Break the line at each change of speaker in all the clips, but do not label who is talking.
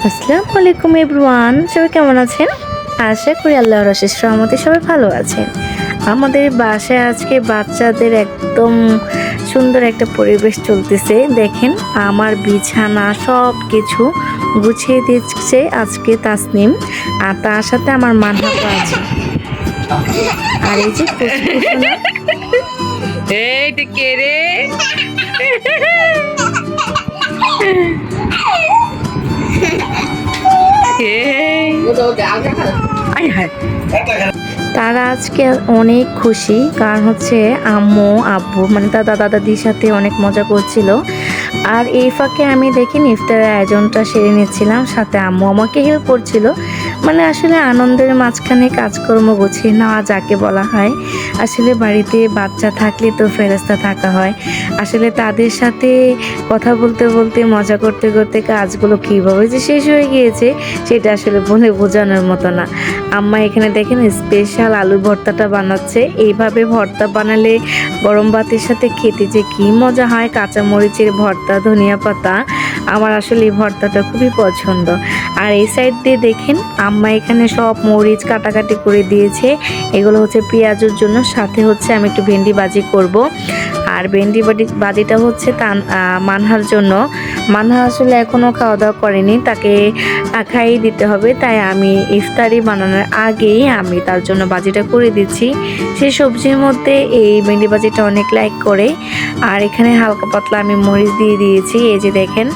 আসসালামু আলাইকুম এভরিওয়ান সবাই কেমন আছেন? আশা করি আল্লাহর অশেষ রহমতে সবাই ভালো আছেন। আমাদের বাসায় আজকে বাচ্চাদের একদম সুন্দর একটা পরিবেশ চলতেছে। দেখেন আমার বিছানা সব কিছু গুছিয়ে দিচ্ছে আজকে তাসনিম আর তার সাথে আমার মানহাতো আছে। আর এই যে
এইটা কে রে?
তারা আজকে অনেক খুশি কারণ হচ্ছে আম্মু আব্বু মানে দাদা দাদাদির সাথে অনেক মজা করছিল। আর এই ফাঁকে আমি দেখিনি ইফতারের আয়োজনটা সেরে নিচ্ছিলাম সাথে আম্মু আমাকে হেল্প করছিল। মানে আসলে আনন্দের মাঝখানে কাজকর্ম গুছিয়ে নেওয়া যাকে বলা হয়। আসলে বাড়িতে বাচ্চা থাকলে তো ফেরস্তা থাকা হয়। আসলে তাদের সাথে কথা বলতে বলতে, মজা করতে করতে কাজগুলো কীভাবে যে শেষ হয়ে গিয়েছে, সেটা আসলে বলে বোঝানোর মতো না। আম্মা এখানে দেখেন স্পেশাল আলু ভর্তাটা বানাচ্ছে। এইভাবে ভর্তা বানালে গরম ভাতের সাথে খেতে যে কী মজা হয় কাঁচা মরিচের ভর্তা, ধনিয়া পাতা। আমার আসলে এই ভর্তাটা খুবই পছন্দ। আর এই সাইড দিয়ে দেখেন, আম্মা এখানে সব মরিচ কাটাকাটি করে দিয়েছে। এগুলো হচ্ছে পেঁয়াজের জন্য, সাথে হচ্ছে আমি একটু ভেন্ডি বাজি করব। আর ভেন্ডি বাজি বাজিটা হচ্ছে তান মানহার জন্য। মানহা আসলে এখনও খাওয়া দাওয়া করেনি, তাকে খাইয়ে দিতে হবে। তাই আমি ইফতারি বানানোর আগেই আমি তার জন্য বাজিটা করে দিচ্ছি। সেই সবজির মধ্যে এই ভেন্ডি বাজিটা অনেক লাইক করে। আর এখানে হালকা পাতলা আমি মরিচ দিয়ে দিয়েছি, এই যে দেখেন।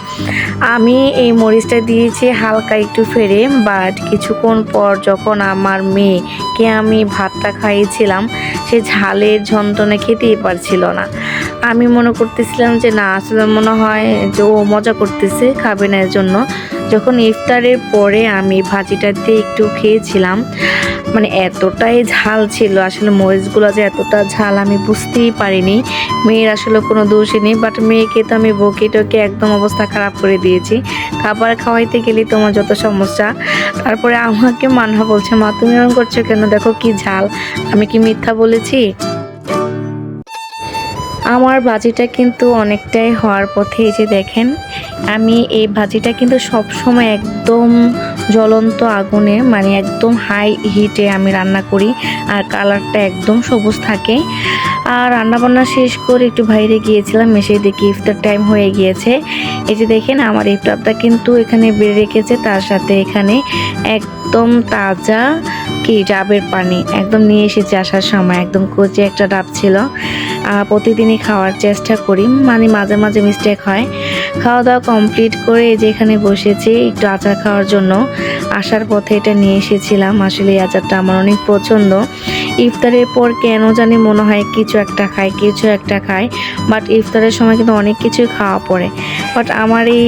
আমি এই মরিচটা দিয়েছি হালকা একটু ফেরে বাট কিছুক্ষণ পর যখন আমার মেয়েকে আমি ভাতটা খাইয়েছিলাম, সে ঝালের যন্ত্রণা খেতেই পারছিল না। আমি মনে করতেছিলাম যে না, আসলে মনে হয় যে ও মজা করতেছে খাবে না এর জন্য। যখন ইফতারের পরে আমি ভাজিটা দিয়ে একটু খেয়েছিলাম মানে এতটাই ঝাল ছিল, আসলে মরিচগুলো যে এতটা ঝাল আমি বুঝতেই পারিনি। মেয়ের আসলে কোনো দোষই নেই বাট মেয়েকে তো আমি বকে টকে একদম অবস্থা খারাপ করে দিয়েছি। খাবার খাওয়াইতে গেলে তোমার যত সমস্যা, তারপরে আমাকে মানহা বলছে, মা, তুমি এরকম করছ কেন? দেখো কি ঝাল। আমি কি মিথ্যা বলেছি? আমার ভাজিটা কিন্তু অনেকটাই হওয়ার পথে এই যে দেখেন, আমি এই ভাজিটা কিন্তু সব সময় একদম জ্বলন্ত আগুনে মানে একদম হাই হিটে আমি রান্না করি আর কালারটা একদম সবুজ থাকে। আর রান্নাবান্না শেষ করে একটু বাইরে গিয়েছিলাম, এসে দেখি ইফতার টাইম হয়ে গিয়েছে। এই যে দেখেন, আমার ইফতারটা কিন্তু এখানে বেড়ে রেখেছে, তার সাথে এখানে একদম তাজা কি ডাবের পানি, একদম নিয়ে এসেছে আসার সময়, একদম কচি একটা ডাব ছিল। প্রতিদিনই খাওয়ার চেষ্টা করি। মানে মাঝে মাঝে মিস্টেক হয়। খাওয়া দাওয়া কমপ্লিট করে যে এখানে বসেছি, একটু আচার খাওয়ার জন্য। আসার পথে এটা নিয়ে এসেছিলাম। আসলে এই আচারটা আমার অনেক পছন্দ। ইফতারের পর কেন জানি মনে হয় কিছু একটা খাই, কিছু একটা খাই। বাট ইফতারের সময় কিন্তু অনেক কিছুই খাওয়া পড়ে। বাট আমার এই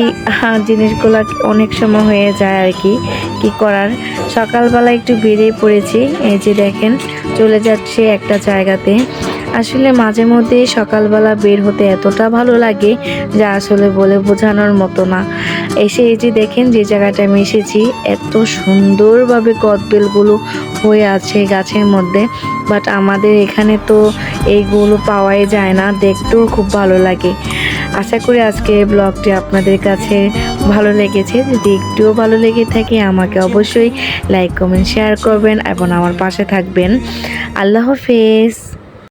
জিনিসগুলো অনেক সময় হয়ে যায় আর কি কি করার? সকালবেলা একটু বেরিয়ে পড়েছি। এই যে দেখেন, চলে যাচ্ছে একটা জায়গাতে। আসলে মাঝে মধ্যে সকালবেলা বের হতে এতটা ভালো লাগে যা আসলে বলে বোঝানোর মতো না। এসে এই যে দেখেন যে জায়গাটা আমি এসেছি, এত সুন্দরভাবে কদবেলগুলো হয়ে আছে গাছের মধ্যে। বাট আমাদের এখানে তো এইগুলো পাওয়াই যায় না, দেখতেও খুব ভালো লাগে। আশা করি আজকে ব্লগটি আপনাদের কাছে ভালো লেগেছে। যদি একটুও ভালো লেগে থাকে, আমাকে অবশ্যই লাইক, কমেন্ট, শেয়ার করবেন এবং আমার পাশে থাকবেন। আল্লাহ হাফেজ।